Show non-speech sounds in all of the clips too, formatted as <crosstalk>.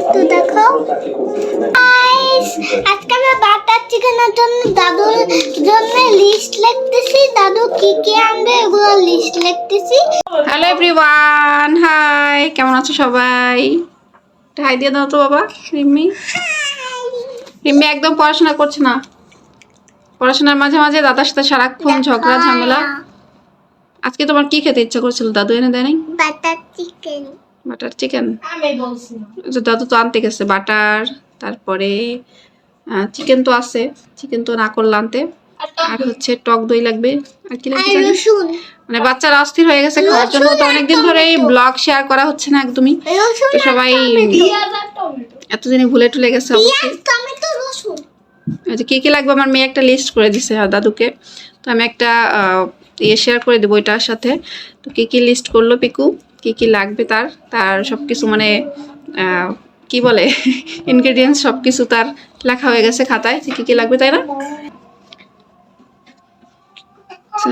একটু দেখো। আজকে আমি বাটার চিকেনের জন্য দাদুর জন্য লিস্ট লিখতেছি। দাদু কি কি আনবে এগুলো লিস্ট লিখতেছি। হ্যালো এভরিওয়ান হাই কেমন আছো সবাই? হাই দিয়ে দাও তো বাবা রিম্মি। রিম্মি একদম পড়াশোনা করছে না। পড়াশোনার মাঝে মাঝে দাদার সাথে সারাক্ষণ ঝগড়া ঝামেলা। আজকে তোমার কি খেতে ইচ্ছা করছিল? দাদু এনে দেয় নাই? Butter chicken. Butter chicken? দাদু তো আনতে গেছে বাটার তারপরে চিকেন তো আছে চিকেন তো না করলে আনতে। আর হচ্ছে টক দই লাগবে। আর কি লাগবে মানে বাচ্চারা অস্থির হয়ে গেছে খাওয়ার জন্য তো অনেকদিন ধরে ব্লগ শেয়ার করা হচ্ছে না একদমই। তো সবাই এতদিনে ভুলে টুলে গেছে রসুন। কি কি লাগবে আমার মেয়ে একটা লিস্ট করে দিছে আর দাদুকে। তো আমি একটা ইয়ে শেয়ার করে দেবো এটার সাথে। তো কি কি লিস্ট করল পিকু? কি কি লাগবে তার তার সব কিছু মানে কি বলে ইনগ্রেডিয়েন্টস সব কিছু তার লেখা হয়ে গেছে খাতায়, যে কি কি লাগবে তাই না?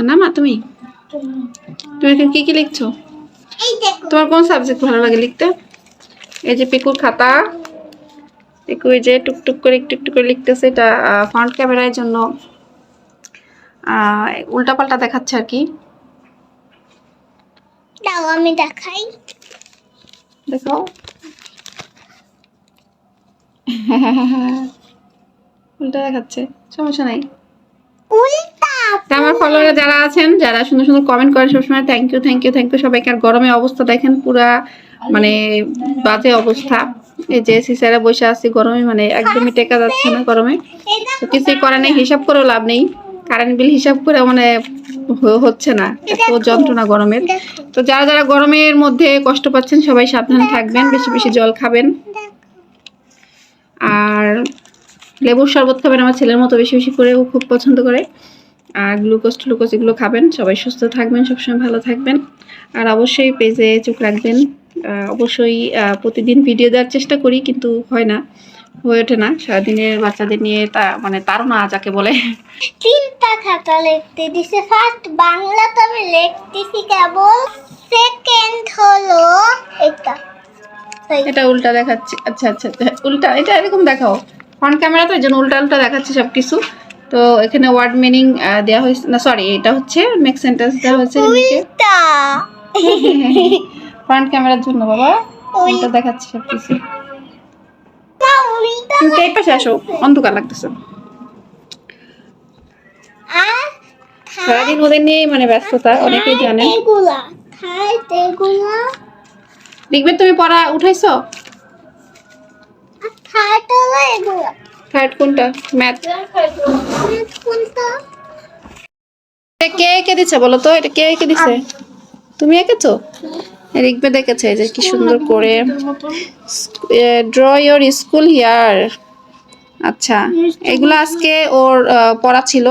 না মা তুমি? তুমি এখানে কি কি লিখছো? তোমার কোন সাবজেক্ট ভালো লাগে লিখতে? এই যে পিকুর খাতা, পিকু এই যে টুকটুক করে, একটু একটু করে লিখতেছে, এটা ফ্রন্ট ক্যামেরার জন্য উল্টাপাল্টা দেখাচ্ছে আর কি। দাও আমি দেখাই। দেখো উল্টা দেখাচ্ছে সমস্যা নাই। আমার ফলোয়ার যারা আছেন যারা সুন্দর সুন্দর কমেন্ট করেন সবসময় thank you thank you thank you সবাইকে আর গরমে অবস্থা দেখেন পুরা মানে বাজে অবস্থা। এই যে সিসারা বসে আছি গরমে মানে একদমই টেকা যাচ্ছে না গরমে। তো কিছুই করার নেই হিসাব করেও লাভ নেই। কারেন্ট বিল হিসাব করে মানে হচ্ছে না। এত যন্ত্রণা গরমের। তো যারা যারা গরমের মধ্যে কষ্ট পাচ্ছেন সবাই সাবধানে থাকবেন বেশি বেশি জল খাবেন। আর লেবুর শরবত খাবেন আমার ছেলের মতো বেশি বেশি করে ও খুব পছন্দ করে। আর গ্লুকোজ টুলুকোজ এগুলো খাবেন। সবাই সুস্থ থাকবেন সবসময় ভালো থাকবেন। আর অবশ্যই পেজে চোখ রাখবেন। অবশ্যই প্রতিদিন ভিডিও দেওয়ার চেষ্টা করি কিন্তু হয় না। হয়ে ওঠে না। সারাদিনের বাচ্চাদের নিয়ে তা মানে তাড়না যাকে বলে। তিনটা খাতা লিখতে দিছে ফার্স্ট বাংলা তো আমি লিখতেছি কেবল। সেকেন্ড হলো এটা। এটা উল্টা দেখাচ্ছি। আচ্ছা আচ্ছা আচ্ছা, উল্টা এটা এরকম দেখাও। ফ্রন্ট ক্যামেরা তো এই জন্য উল্টা উল্টা দেখাচ্ছে সব কিছু তো এখানে ওয়ার্ড মিনিং দেওয়া হয়েছে না সরি এটা হচ্ছে মেক সেন্টেন্স দেওয়া হয়েছে ফ্রন্ট ক্যামেরার <laughs> জন্য বাবা। উল্টা দেখাচ্ছে সব কিছু না তুমি এই পাশে আসো অন্ধকার লাগতেছে। সারাদিন ওদের নিয়ে মানে ব্যস্ততা অনেকেই এগুলা দেখবে তুমি পড়া উঠাইছো? থার্ড কোনটা? ম্যাথ। কে কে দিচ্ছে বলো তো? এটা কে কে দিছে? তুমি এঁকেছো? রিকবে দেখেছে যে কি সুন্দর করে ড্র ইয়োর স্কুল হিয়ার আচ্ছা এগুলো আজকে ওর পড়া ছিল।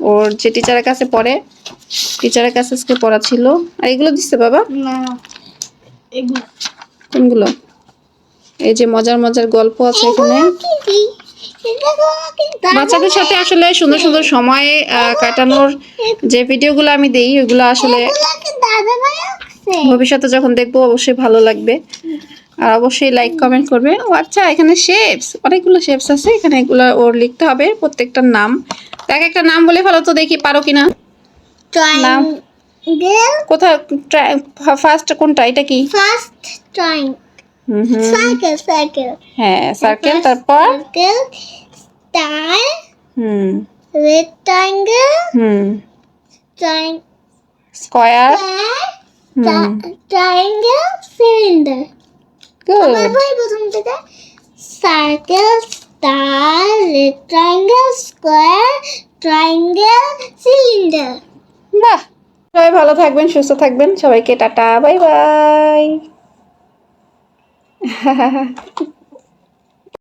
ওর যে টিচারের কাছে পড়ে টিচারের কাছে আজকে পড়া ছিল। আর এগুলো দিচ্ছে বাবা? না এগুলা। কোনগুলো? এই যে মজার মজার গল্প আছে এখানে। বাচ্চাদের সাথে আসলে সুন্দর সুন্দর সময় কাটানোর যে ভিডিওগুলো আমি দেই ওগুলো আসলে ভবিষ্যতে যখন দেখব অবশ্যই ভালো লাগবে। আর অবশ্যই লাইক কমেন্ট করবে। ও আচ্ছা এখানে শেপস অনেকগুলো শেপস আছে। এখানে এগুলো ওর লিখতে হবে প্রত্যেকটার নাম। এক একটা নাম বলে ফেলো তো দেখি পারো কিনা। ট্রায়াঙ্গেল কোথায় ফার্স্ট কোনটা? এটা কি? ফার্স্ট ট্রাইং হ্যাঁ সার্কেল তারপর? সার্কেল স্টার হুম। রেক্টাঙ্গেল হুম। ট্রাইং স্কয়ার ট্রায়াঙ্গেল সিলিন্ডার আমার ভাই প্রথম থেকে circle star rectangle square triangle cylinder বাহ! সবাই ভালো থাকবেন সুস্থ থাকবেন। সবাইকে টাটা বাই বাই। <laughs>